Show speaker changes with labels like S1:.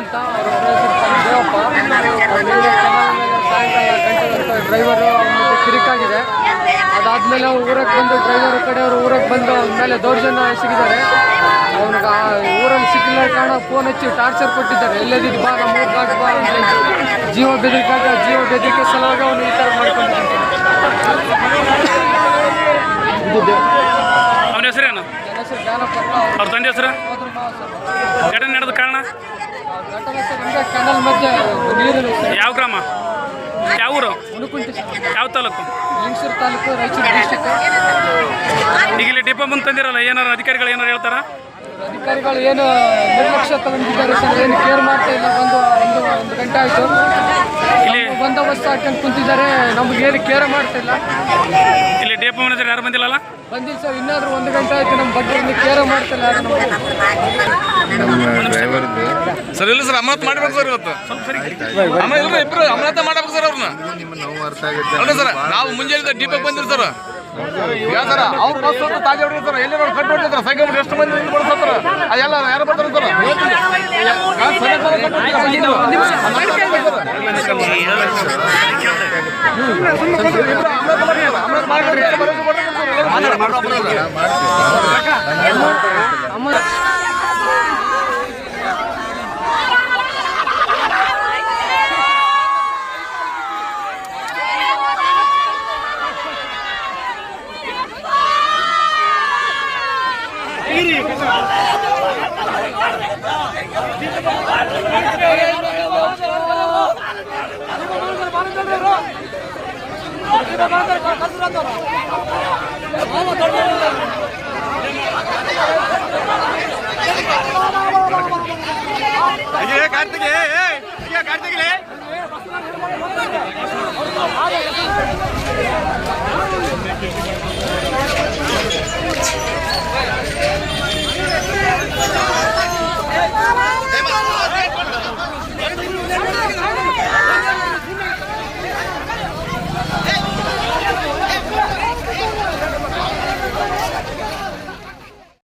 S1: ಅಂತ ಅವ್ರ ದೇವಪ್ಪ ಅವ್ರು ಸಾಯಂಕಾಲ ಗಂಟೆ ಡ್ರೈವರು ಕಿರಿಕಾಗಿದೆ. ಅದಾದ್ಮೇಲೆ ಅವ್ರು ಊರಕ್ಕೆ ಬಂದು ಡ್ರೈವರ್ ಕಡೆಯವರು ಊರಕ್ಕೆ ಬಂದು ಅವ್ನ ಮೇಲೆ ದೌರ್ಜನ್ಯ ಸಿಗಿದ್ದಾರೆ ಅವ್ನಿಗೆ ಆ ಊರಲ್ಲಿ ಸಿಕ್ಕಿಲ್ಲ ಕಾರಣ ಫೋನ್ ಹಚ್ಚಿ ಟಾರ್ಚರ್ ಕೊಟ್ಟಿದ್ದಾರೆ. ಎಲ್ಲದಿದ್ದು ಬಾ ನಮ್ಮ ಊರ್ ಬಾಗ ಬಾ ಅಂತ. ಜೀವ ಬೆದರಿಕಾಗ ಜೀವ ಬೆದರಿಕೆ ಸಲುವಾಗಿ ಅವನು ಈ ಥರ ಮಾಡ್ಕೊಂಡಿದ್ದಾನೆ.
S2: ಅವನ ಹೆಸರೇನು?
S1: ಅವ್ರ
S2: ಅವ್ರ ತಂದೆ ಹೆಸರು? ಘಟನೆ ನಡೆದ ಕಾರಣ? ಯಾವ ಗ್ರಾಮ? ಯಾವ ಊರು? ಯಾವ ತಾಲೂಕು?
S1: ತಾಲೂಕು ರಾಯಚೂರು ಡಿಸ್ಟಿಕ್
S2: ಈಗ ಇಲ್ಲಿ ಡಿಪೋ ಮುಂದೆ ತಂದಿರಲ್ಲ ಏನಾರು ಅಧಿಕಾರಿಗಳು ಏನಾರು ಹೇಳ್ತಾರ?
S1: ಅಧಿಕಾರಿಗಳು ಏನು ನಿರ್ಲಕ್ಷ್ಯ ತಗೊಂಡಿದ್ದಾರೆ ಸರ್ ಏನು ಕೇರ್ ಮಾಡ್ತಾ ಇಲ್ಲ ಬಂದು ಒಂದು ಒಂದು ಗಂಟೆ ಆಯಿತು.
S2: ಇಲ್ಲಿ
S1: ಬಂದೋಬಸ್ತ್ ಹಾಕೊಂಡು ಕುಂತಿದ್ದಾರೆ ನಮ್ಗೆ ಏನು ಕೇರ್ ಮಾಡ್ತಾ ಇಲ್ಲ.
S2: ಇಲ್ಲಿ ಡಿಪೋ ಮ್ಯಾನೇಜರ್ ಯಾರು ಬಂದಿಲ್ಲಲ್ಲ?
S1: ಬಂದಿಲ್ಲ ಸರ್ ಇನ್ನಾದರೂ ಒಂದು ಗಂಟೆ ಆಯ್ತು ನಮ್ಮ ಬಗ್ಗೆ ಮಾಡ್ತಾ ಮಾಡ್ತಿಲ್ಲ ಯಾರು
S3: ಡ್ರೈವರ್ದು.
S4: ಸರ್ ಇಲ್ಲ ಸರ್ ಅಮಾನತ್ ಮಾಡ್ಬೇಕು ಸರ್ ಇವತ್ತು. ಅಮ್ಮ ಇಲ್ರಿ ಇಬ್ರು ಅಮಾನತ ಮಾಡ್ಬೇಕು ಸರ್ ಅವ್ರನ್ನ.
S3: ನಿಮ್ಮ ನೋವು ಅರ್ಥ ಆಗುತ್ತೆ
S4: ಅಲ್ರಿ ಸರ್ ನಾವು ಮುಂಜಾನೆ ಡಿಪಕ್ ಬಂದಿರಿ ಸರ್. ಯಾ ಸರ್ ಅವ್ರು ಬಸ್ ಹೊತ್ತು ತಾಜಾ ಹೊಡಿ ಸರ್ ಎಲ್ಲಿ ನೋಡಿ ಕಟ್ ಹೊಡಿತಾರೆ ಸೈಕಲ್ ಬಿಟ್ಟು ಎಷ್ಟು ಮಂದಿ ಅದೆಲ್ಲ ಯಾರು ಬರ್ತಾರೆ ಸರ್? ஐயா கார்த்திகே ஐயா கார்த்திகளே Thank you.